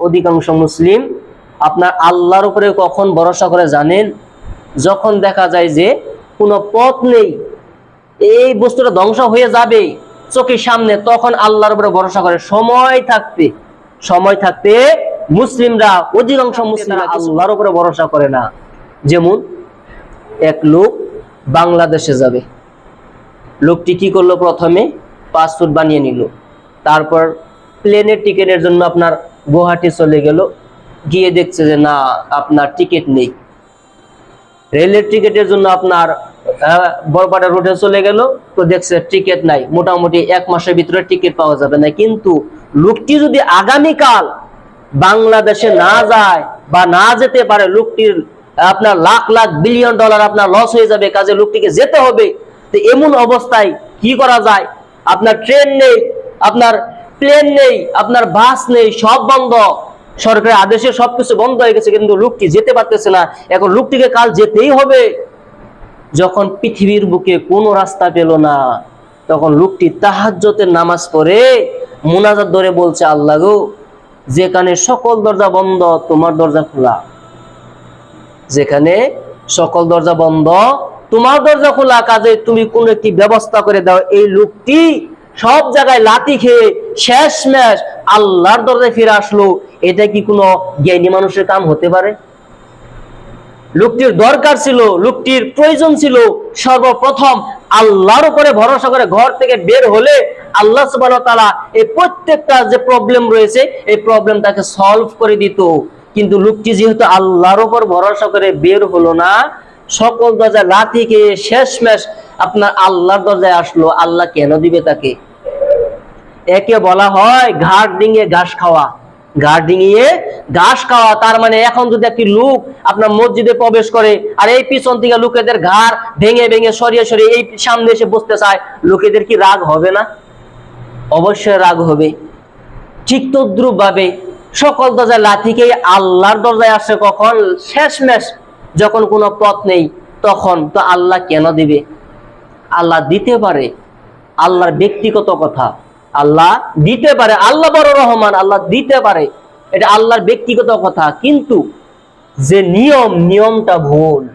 অধিকাংশ মুসলিম আপনার আল্লাহর উপরে কখন ভরসা করে জানেন? যখন দেখা যায় যে কোনো পথ নেই এই বস্তুটা ধ্বংস হয়ে যাবে চোখের সামনে তখন আল্লাহর উপরে ভরসা করে। সময় থাকতে সময় থাকতে মুসলিমরা অধিকাংশ মুসলিমরা আল্লাহর উপরে ভরসা করে না। যেমন এক লোক বাংলাদেশে যাবে। লোকটি কি করল প্রথমে? পাসপোর্ট বানিয়ে নিল। তারপর প্লেনের টিকিটের জন্য আপনার গুয়াহাটি চলে গেল। গিয়ে দেখছে যে না আপনার টিকিট নেই। রেলের টিকিটের জন্য আপনার আহ, বরপাড়া রুটে চলে গেল। তো দেখছে টিকিট নাই। মোটামুটি এক মাসের ভিতরে টিকিট পাওয়া যাবে না। কিন্তু লোকটি যদি আগামীকাল বাংলাদেশে না যায় বা না যেতে পারে লোকটির আপনার লাখ লাখ বিলিয়ন ডলার আপনার লস হয়ে যাবে কাজে লোকটিকে যেতে হবে। তো এমন অবস্থায় কি করা যায়? আপনার ট্রেন নেই আপনার প্লেন নেই, আপনার বাস নেই, সব বন্ধ। সরকারের আদেশে সবকিছু বন্ধ হয়ে গেছে, কিন্তু লোকটি যেতে পারতেছে না। এখন লোকটিকে কাল যেতেই হবে। যখন পৃথিবীর বুকে কোনো রাস্তা পেল না, তখন লোকটি তাহাজ্জতের নামাজ পড়ে মুনাজাত ধরে বলছে, আল্লাহ গো, যেখানে সকল দরজা বন্ধ, তোমার দরজা খোলা। যেখানে সকল দরজা বন্ধ, তোমার দরজা খোলা। কাজে তুমি কোন একটি ব্যবস্থা করে দাও। এই লোকটি সব জায়গায় লাতি খেয়ে শেষ ম্যাশ আল্লাহর দরজায় ফিরে আসলো। এটা কি কোনো জ্ঞানী মানুষের কাম হতে পারে? লোকটির দরকার ছিল, লোকটির প্রয়োজন ছিল সর্বপ্রথম আল্লাহর উপরে ভরসা করে ঘর থেকে বের হলে আল্লাহ সুবহানাহু ওয়া এই প্রত্যেকটা যে প্রবলেম রয়েছে, এই প্রবলেম তাকে সলভ করে দিত। কিন্তু লোকটি যেহেতু আল্লাহর উপর ভরসা করে বের হলো না সকল দরজায় লাথি খেয়ে শেষমেশ আপনার আল্লাহর দরজায় আসলো। আল্লাহ কেন দিবে তাকে? একে বলা হয় ঘাট ডিঙিয়ে ঘাস খাওয়া। ঘাট ডিঙিয়ে ঘাস খাওয়া, তার মানে এখন যদি একটি লোক আপনার মসজিদে প্রবেশ করে আর এই পিছন থেকে লোকেদের ঘাড় ভেঙে ভেঙে সরিয়ে সরিয়ে এই সামনে এসে বসতে চায়, লোকেদের কি রাগ হবে না? অবশ্যই রাগ হবে। ঠিক ভাবে সকল দরজায় লাথিকে আল্লাহর দরজায় আসে কখন? শেষমেশ যখন কোনো পথ নেই, তখন তো আল্লাহ কেন দিবে? আল্লাহ দিতে পারে, আল্লাহর ব্যক্তিগত কথা। আল্লাহ দিতে পারে, আল্লাহ বড় রহমান, আল্লাহ দিতে পারে। এটা আল্লাহর ব্যক্তিগত কথা। কিন্তু যে নিয়ম, নিয়মটা ভুল।